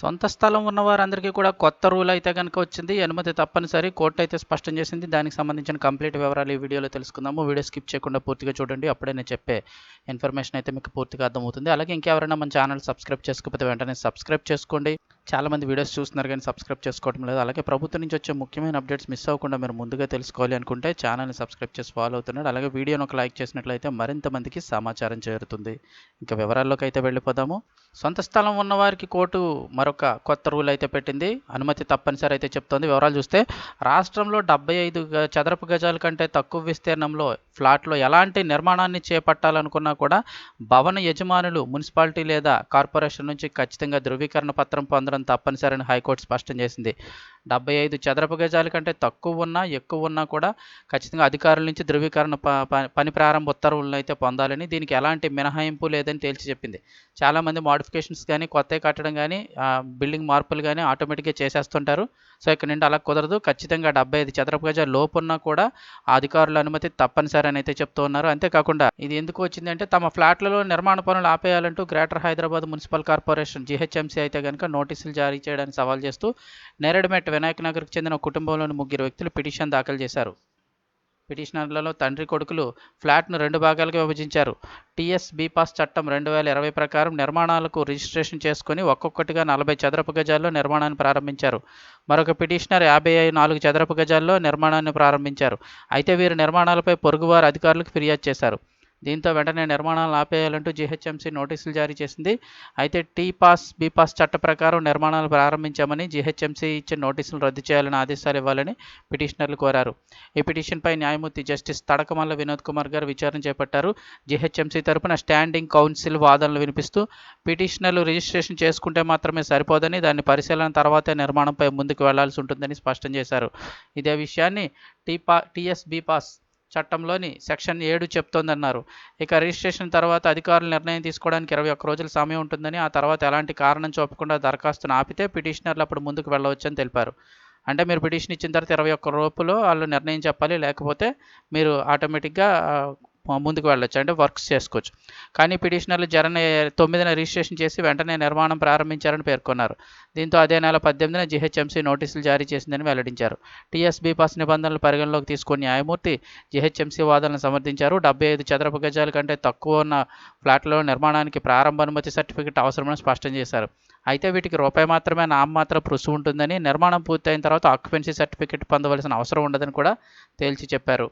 సొంత స్థలం ఉన్న వారందరికీ కూడా కొత్త రూల్ అయితే కనుక వచ్చింది. అనుమతి తప్పనిసరి. కోర్టు అయితే స్పష్టం చేసింది. దానికి సంబంధించిన కంప్లీట్ వివరాలు ఈ వీడియోలో తెలుసుకుందాము. వీడియో స్కిప్ చేయకుండా పూర్తిగా చూడండి. అప్పుడే నేను చెప్పే ఇన్ఫర్మేషన్ అయితే మీకు పూర్తిగా అర్థమవుతుంది. అలాగే ఇంకెవరైనా మన ఛానల్ సబ్స్క్రైబ్ చేసుకోకపోతే వెంటనే సబ్స్క్రైబ్ చేసుకోండి. చాలా మంది వీడియోస్ చూస్తున్నారు కానీ సబ్స్క్రైబ్ చేసుకోవడం లేదు. అలాగే ప్రభుత్వం నుంచి వచ్చే ముఖ్యమైన అప్డేట్స్ మిస్ అవ్వకుండా మీరు ముందుగా తెలుసుకోవాలి అనుకుంటే ఛానల్ని సబ్స్క్రైబ్ చేసి ఫాలో అవుతున్నాడు అలాగే వీడియోను ఒక లైక్ చేసినట్లయితే మరింత మందికి సమాచారం చేరుతుంది. ఇంకా వివరాల్లోకి అయితే వెళ్ళిపోదాము. సొంత స్థలం ఉన్న వారికి కోర్టు మరొక కొత్త రూల్ అయితే పెట్టింది. అనుమతి తప్పనిసరి అయితే చెప్తోంది. వివరాలు చూస్తే రాష్ట్రంలో డెబ్బై ఐదు గ- చదరపు గజాల కంటే తక్కువ విస్తీర్ణంలో ఫ్లాట్లో ఎలాంటి నిర్మాణాన్ని చేపట్టాలనుకున్నా కూడా భవన యజమానులు మున్సిపాలిటీ లేదా కార్పొరేషన్ నుంచి ఖచ్చితంగా ధృవీకరణ పత్రం పొందడం తప్పనిసరని హైకోర్టు స్పష్టం చేసింది. డెబ్బై ఐదు చదరపు గజాల కంటే తక్కువ ఉన్నా ఎక్కువ ఉన్నా కూడా ఖచ్చితంగా అధికారుల నుంచి ధృవీకరణ పని ప్రారంభ ఉత్తర్వులను అయితే పొందాలని దీనికి ఎలాంటి మినహాయింపు లేదని తేల్చి చెప్పింది. చాలామంది మోడిఫికేషన్స్ కానీ కొత్తవి కట్టడం కానీ బిల్డింగ్ మార్పులు కానీ ఆటోమేటిక్గా చేసేస్తుంటారు. సో ఇక్కడ నుండి అలా కుదరదు. ఖచ్చితంగా డెబ్బై ఐదు చదరపు గజాల లోపు ఉన్నా కూడా అధికారుల అనుమతి తప్పనిసరి అని అయితే చెప్తూ ఉన్నారు. అంతేకాకుండా ఇది ఎందుకు వచ్చిందంటే తమ ఫ్లాట్లలో నిర్మాణ పనులు ఆపేయాలంటూ greater Hyderabad municipal corporation GHMC అయితే కనుక నోటీసులు జారీ చేయడానికి సవాల్ చేస్తూ నేరడమెట్ వినాయక్ నగర్కు చెందిన కుటుంబంలోని ముగ్గురు వ్యక్తులు పిటిషన్ దాఖలు చేశారు. పిటిషనర్లలో తండ్రి కొడుకులు ఫ్లాట్ను రెండు భాగాలుగా విభజించారు. టీఎస్ బీపాస్ చట్టం రెండు వేల ఇరవై ప్రకారం నిర్మాణాలకు రిజిస్ట్రేషన్ చేసుకుని ఒక్కొక్కటిగా నలభై చదరపు గజాల్లో నిర్మాణాన్ని ప్రారంభించారు. మరొక పిటిషనర్ యాభై నాలుగు చదరపు గజాల్లో నిర్మాణాన్ని ప్రారంభించారు. అయితే వీరి నిర్మాణాలపై పొరుగువారు అధికారులకు ఫిర్యాదు చేశారు. దీంతో వెంటనే నిర్మాణాలను ఆపేయాలంటూ జీహెచ్ఎంసీ నోటీసులు జారీ చేసింది. అయితే టీ పాస్ బీ పాస్ చట్ట ప్రకారం నిర్మాణాలు ప్రారంభించామని జీహెచ్ఎంసీ ఇచ్చిన నోటీసులు రద్దు చేయాలని ఆదేశాలు ఇవ్వాలని పిటిషనర్లు కోరారు. ఈ పిటిషన్పై న్యాయమూర్తి జస్టిస్ తడకమల్ల వినోద్ కుమార్ గారు విచారణ చేపట్టారు. జీహెచ్ఎంసీ తరపున స్టాండింగ్ కౌన్సిల్ వాదనలు వినిపిస్తూ పిటిషనర్లు రిజిస్ట్రేషన్ చేసుకుంటే మాత్రమే సరిపోదని దాన్ని పరిశీలన తర్వాతే నిర్మాణంపై ముందుకు వెళ్ళాల్సి ఉంటుందని స్పష్టం చేశారు. ఇదే విషయాన్ని టీ పా బీ పాస్ చట్టంలోని సెక్షన్ ఏడు చెప్తోందన్నారు. ఇక రిజిస్ట్రేషన్ తర్వాత అధికారులు నిర్ణయం తీసుకోవడానికి ఇరవై ఒక్క రోజుల సమయం ఉంటుందని ఆ తర్వాత ఎలాంటి కారణం చూపకుండా దరఖాస్తును ఆపితే పిటిషనర్లు అప్పుడు ముందుకు వెళ్ళవచ్చని తెలిపారు. అంటే మీరు పిటిషన్ ఇచ్చిన తర్వాత ఇరవై ఒక్క రూపులో వాళ్ళు నిర్ణయం చెప్పాలి లేకపోతే మీరు ఆటోమేటిక్గా ముందుకు వెళ్ళొచ్చు. అంటే వర్క్స్ చేసుకోవచ్చు. కానీ పిటిషనర్లు జరన్ తొమ్మిదిన రిజిస్ట్రేషన్ చేసి వెంటనే నిర్మాణం ప్రారంభించారని పేర్కొన్నారు. దీంతో అదే నెల పద్దెనిమిదిన జీహెచ్ఎంసీ నోటీసులు జారీ చేసిందని వెల్లడించారు. టీఎస్బీ పాస్ నిబంధనలు పరిగణలోకి తీసుకుని న్యాయమూర్తి జీహెచ్ఎంసీ వాదనలు సమర్థించారు. డెబ్బై ఐదు చదరపు గజాల కంటే తక్కువ ఉన్న ఫ్లాట్లో నిర్మాణానికి ప్రారంభ అనుమతి సర్టిఫికెట్ అవసరమని స్పష్టం చేశారు. అయితే వీటికి రూపాయి మాత్రమే నామమాత్ర రుసుము ఉంటుందని నిర్మాణం పూర్తయిన తర్వాత ఆక్యుపెన్సీ సర్టిఫికెట్ పొందవలసిన అవసరం ఉండదని కూడా తేల్చి చెప్పారు.